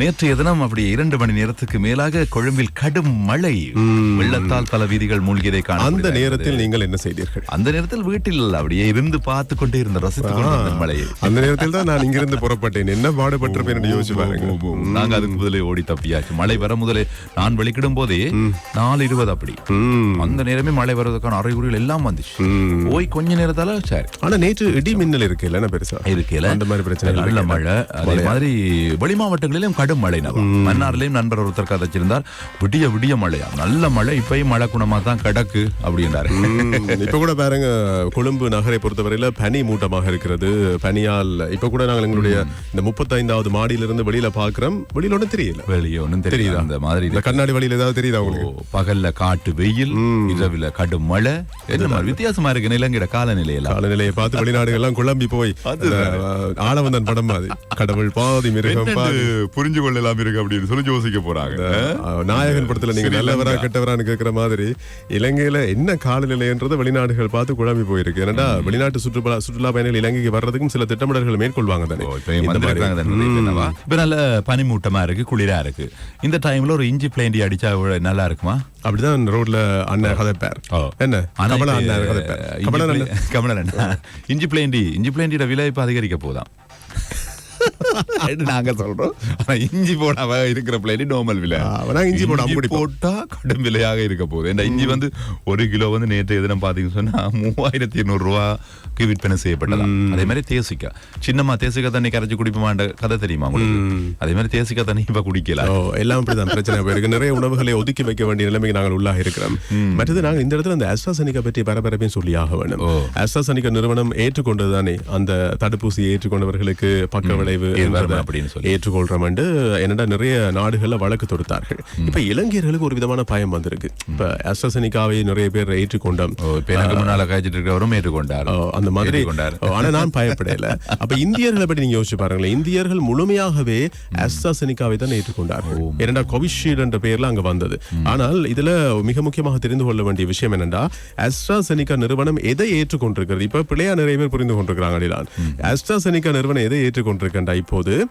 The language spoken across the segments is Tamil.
நேற்றைய தினம் அப்படி இரண்டு மணி நேரத்துக்கு மேலாக கொழும்பில் கடும் மழை. வெள்ளத்தால் பல வீதிகள் மூழ்கியதை காண அந்த. நேரத்தில் நீங்கள் என்ன செய்தீர்கள்? அந்த நேரத்தில் வீட்டில் அப்படியே இருந்து பார்த்து கொண்டே இருந்த ரசித்துக் மழையை. அந்த நேரத்தில் தான் நான் இங்கிருந்து புறப்பட்டேன். என்ன பாடுபட்டிருப்பேன் என்று யோசிச்சு பாருங்க. நாங்க அதுக்கு முதலே ஓடி தப்பியாச்சு. மழை வர முதலே நான் வெளிக்கிடும் போதே நாலு இருபது அப்படி. அந்த நேரமே மழை வருவதற்கான அறிகுறிகள் எல்லாம் வந்துச்சு. போய் கொஞ்ச நேரத்தால சரி. ஆனா நேற்று இடி மின்னல் இருக்கு இல்ல பெருசா? இருக்கல அந்த மாதிரி பிரச்சனை நல்ல மழை. அதே மாதிரி வெளி மாவட்டங்களிலும் கடும் மழை மன்னார்லயும் நண்பர் ஒருத்தர் கதைச்சிருந்தார் விடிய விடிய மழையா? நல்ல மழை இப்பயும் மழை குணமா தான் கிடக்கு அப்படின்றாரு. இப்ப கூட பாருங்க கொழும்பு நகரை பொறுத்தவரையில பனி மூட்டமாக இருக்கிறது. பனியால் இப்ப கூட நாங்கள் எங்களுடைய இந்த முப்பத்தைந்தாவது மாடியிலிருந்து வெளியில பாக்குறோம். வெளியில ஒண்ணும் தெரியல. வெளியே ஒண்ணும் தெரியுதா? அந்த மாதிரி கண்ணாடி வழியில ஏதாவது தெரியுதா உங்களுக்கு? பகல்ல காட்டு வெயில் இரவுல கடும் மழை என்ன மாதிரி வித்தியாசமா இருக்கு நிலங்கிட காலநிலையெல்லாம். காலநிலையை பார்த்து வெளிநாடுகள் எல்லாம் குழம்பி போய் ஆளவந்தன் படம் மாதிரி. கடவுள் பாதி மிருகம் பாதி. புரிஞ்சு கொள்ளலாம் இருக்கு அப்படின்னு சொல்லி யோசிக்க போறாங்க. நாயகன் படத்துல நீங்க நல்லவரா கெட்டவரான்னு கேக்குற மாதிரி இலங்கையில என்ன காலநிலைன்றது வெளிநாடுகள் பார்த்து குழம்பி போயிருக்கு. ஏன்னா வெளிநாட்டு சுற்றுலா சுற்றுலா பயணிகள் இலங்கைக்கு வர்றதுக்கும் சில திட்டமிடல்கள் மேற்கொள்வாங்க தானே? இப்ப நல்ல பனிமூட்டமா இருக்கு குளிரா இருக்கு. இந்த டைம்ல ஒரு இஞ்சி பிளேண்டி அடிச்சா நல்லா இருக்குமா? அப்படிதான் ரோட்ல அண்ணன் கதைப்பார். என்ன? கமலா அண்ணன் கதைப்பார். கமலன். இஞ்சி பிளேண்டி இஞ்சி பிளேண்டியோட விலை இப்ப அதிகரிக்க போதாம் நாங்க சொல்றோம். ஆனா இஞ்சி போடாம இருக்கிற பிளேண்டி நார்மல் விலை. இஞ்சி போடாம குடிப்போம். போட்டா கடும் விலையாக இருக்க போகுது. இந்த இஞ்சி வந்து ஒரு கிலோ வந்து நேற்று எதிரம் பாத்தீங்கன்னு சொன்னா மூவாயிரத்தி இருநூறு ரூபாய்க்கு விற்பனை செய்யப்பட்டதா. அதே மாதிரி தேசிக்கா. சின்னம்மா தேசிக்கா தண்ணி கரைச்சு குடிப்போமான்ற கதை தெரியுமா உங்களுக்கு? அதே மாதிரி தேசிக்கா தண்ணி இப்ப குடிக்கல. எல்லாம் அப்படிதான் பிரச்சனை போயிருக்கு நிறைய உணவுகளை ஒதுக்கி வைக்க வேண்டிய நிலைமைக்கு நாங்கள் உள்ளாக இருக்கிறோம். மற்றது நாங்கள் இந்த இடத்துல அந்த அஸ்ட்ராசனிகா பற்றி பரபரப்பையும் சொல்லி ஆக வேண்டும். அஸ்ட்ராசனிகா நிறுவனம் ஏற்றுக்கொண்டது தானே அந்த தடுப்பூசியை ஏற்றுக்கொண்டவர்களுக்கு பக்க அப்படின்னு சொல்லி. ஏற்றுக்கொள்றோம் என்று என்னடா நிறைய நாடுகள்ல வழக்கு தொடுத்தார்கள். இப்ப இலங்கையர்களுக்கு ஒரு விதமான பயம் வந்திருக்கு. இப்ப அஸ்ட்ராசனிகாவை நிறைய பேர் ஏற்றுக்கொண்டோம் முன்னால காய்ச்சிட்டு இருக்கிறவரும் ஏற்றுக்கொண்டார் அந்த மாதிரி. ஆனா நான் பயப்படல. அப்ப இந்தியர்களை பற்றி நீங்க யோசிச்சு பாருங்களேன். இந்தியர்கள் முழுமையாகவே அஸ்ட்ராசெனிகாவை தான் ஏற்றுக்கொண்டார்கள். ஏனென்றா கோவிஷீல்டு என்ற பெயர்ல அங்க வந்தது. ஆனால் இதுல மிக முக்கியமாக தெரிந்து கொள்ள வேண்டிய விஷயம் என்னன்னா அஸ்ட்ராசெனிகா நிறுவனம் எதை ஏற்றுக்கொண்டிருக்கிறது? இப்ப பிள்ளையா நிறைய பேர் புரிந்து கொண்டிருக்கிறாங்க அஸ்ட்ராசெனிகா நிறுவனம் எதை ஏற்றுக்கொண்டிருக்கின்றா இப்போது.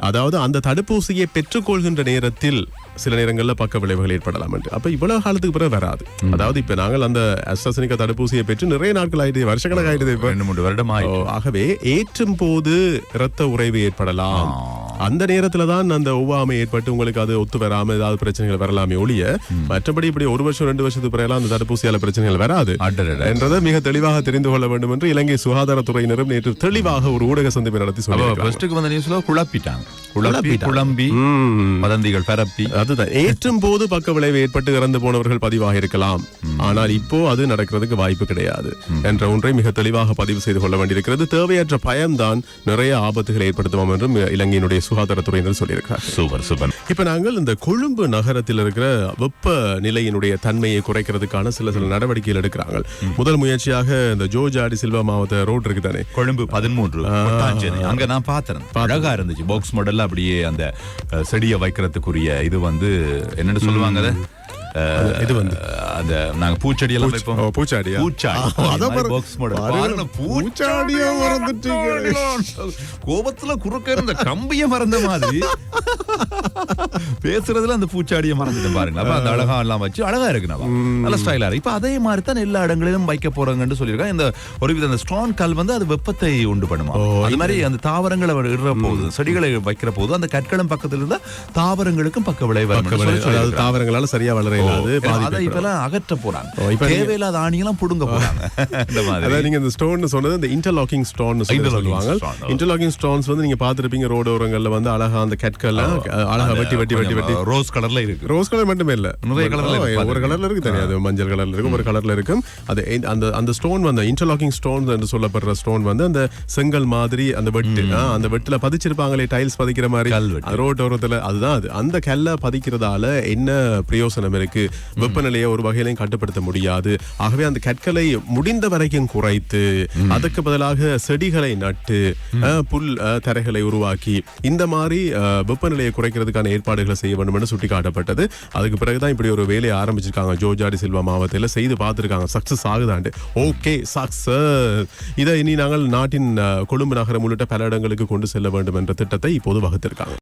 அதாவது அந்த தடுப்பூசியை பெற்றுக்கொள்கின்ற நேரத்தில் சில நேரங்கள்ல பக்க விளைவுகள் ஏற்படலாம் என்று. அப்ப இவ்வளவு காலத்துக்கு பிறகு வராது. அதாவது இப்ப நாங்கள் அந்த அஸ்ட்ராசெனிகா தடுப்பூசியை பெற்று நிறைய நாட்கள் ஆயிடுது வருஷக்கணக்கு ஆயிடுது இப்ப ரெண்டு மூன்று வருடம் ஆகவே ஏற்றும் போது இரத்த உறைவு ஏற்படலாம். அந்த நேரத்துல தான் அந்த ஒவ்வாமை ஏற்பட்டு உங்களுக்கு அது ஒத்து வராம ஏதாவது பிரச்சனைகள் வரலாமே ஒழிய மற்றபடி இப்படி ஒரு வருஷம் ரெண்டு வருஷத்துக்கு பிறகு அந்த தடுப்பூசியால பிரச்சனைகள் வராது. என்றதை மிக தெளிவாக தெரிந்து கொள்ள வேண்டும் என்று இலங்கை சுகாதாரத்துறையினரும் நேற்று தெளிவாக ஒரு ஊடக சந்திப்பை நடத்தி குழப்பிட்டாங்க. குழம்பி ம். வதந்திகள் பரப்பி. அதுதான். ஏற்றும் போது பக்க விளைவு ஏற்பட்டு இறந்து போனவர்கள் பதிவாக இருக்கலாம். ஆனால் இப்போ அது நடக்கிறதுக்கு வாய்ப்பு கிடையாது என்ற ஒன்றை மிக தெளிவாக பதிவு செய்து கொள்ள வேண்டியிருக்கிறது. தேவையற்ற பயம்தான் நிறைய ஆபத்துகளை ஏற்படுத்துவோம் என்றும் இலங்கையினுடைய சுகாதாரத்துறையினர் சொல்லியிருக்கிறார். Super super. இப்ப நாங்கள் இந்த கொழும்பு நகரத்தில் இருக்கிற வெப்ப நிலையினுடைய தன்மையை குறைக்கிறதுக்கான சில சில நடவடிக்கைகள் எடுக்கிறாங்க. முதல் முயற்சியாக இந்த ஜோஜாடி சில்வா மாவட்ட ரோட் இருக்கு தானே? கொழும்பு பதிமூன்று. அங்க நான் பார்த்தேன். அழகா இருந்துச்சு. பாக்ஸ் மாடல்ல அப்படியே அந்த செடியை வைக்கிறதுக்குரிய இது வந்து என்னன்னு சொல்லுவாங்க இது வந்து? அந்த நாங்க பூச்செடி எல்லாம் வைப்போம் பூச்சாடியா? பூச்சாடி. பாக்ஸ் மாடல் பூச்சாடியா மறந்துட்டீங்க. கோபத்துல குறுக்க இருந்த கம்பிய மறந்த மாதிரி பேசுறதுல அந்த பூச்சாடியை மறந்துட்டு பாருங்க. அப்ப அந்த அழகா எல்லாம் வச்சு அழகா இருக்கு நம்ம. நல்ல ஸ்டைலா இருக்கு. இப்ப அதே மாதிரி தான் எல்லா இடங்களிலும் வைக்க போறாங்கன்னு சொல்லியிருக்காங்க. இந்த ஒரு வித அந்த ஸ்ட்ராங் கல் வந்து அது வெப்பத்தை உண்டு பண்ணுமா? அது மாதிரி அந்த தாவரங்களை இடுற போது செடிகளை வைக்கிற போது அந்த கற்களும் பக்கத்துல இருந்தா தாவரங்களுக்கும் பக்க விளைவு அதாவது. தாவரங்களால சரியா வளர அதை இப்பெல்லாம் அகற்ற போறாங்க. தேவையில்லாத ஆணியெல்லாம் புடுங்க போறாங்க. அதாவது நீங்க இந்த ஸ்டோன் சொன்னது இந்த இன்டர்லாக்கிங் ஸ்டோன் சொல்லுவாங்க. இன்டர்லாக்கிங் ஸ்டோன்ஸ் வந்து நீங்க பாத்துருப்பீங்க ரோடு ஓரங்கள்ல வந்து அழகா அந்த கற்கள்லாம் அழகா வெட்டி வெட்டி வெட்டி வெட்டி ரோஸ் கலர்ல இருக்கு. ரோஸ் கலர் மட்டுமே இல்ல. நிறைய ஆ, ஒரு கலர்ல இருக்கு தெரியாது. அது மஞ்சள் கலர்ல இருக்கும் ஒரு கலர்ல இருக்கும் அது அந்த அந்த ஸ்டோன் வந்து இன்டர்லாக்கிங் ஸ்டோன் என்று சொல்லப்படுற ஸ்டோன் வந்து அந்த செங்கல் மாதிரி அந்த வெட்டு. அந்த வெட்டுல பதிச்சிருப்பாங்களே டைல்ஸ் பதிக்கிற மாதிரி. கல்வெட்டு. ரோட் ஓரத்துல அதுதான் அது. அந்த கல்ல பதிக்கிறதால என்ன பிரயோசனம் இருக்கு? வெப்பநிலையை ஒரு வகையிலையும் கட்டுப்படுத்த முடியாது. ஆகவே அந்த கற்களை முடிந்த வரைக்கும் குறைத்து அதற்கு பதிலாக செடிகளை நட்டு புல் தரைகளை உருவாக்கி இந்த மாதிரி வெப்பநிலையை குறைக்கிறதுக்கான ஏற்பாடுகளை செய்ய வேண்டும் என்று சுட்டிக்காட்டப்பட்டது. அதுக்கு பிறகுதான் இப்படி ஒரு வேலையை ஆரம்பிச்சிருக்காங்க. ஜோஜாடி சில்வா மாவட்டத்தில் செய்து பார்த்திருக்காங்க. சக்சஸ் ஆகுதாண்டு ஓகே சக்சஸ். இதை இனி நாங்கள் நாட்டின் கொழும்பு நகரம் உள்ளிட்ட பல இடங்களுக்கு கொண்டு செல்ல வேண்டும் என்ற திட்டத்தை இப்போது வகுத்திருக்காங்க.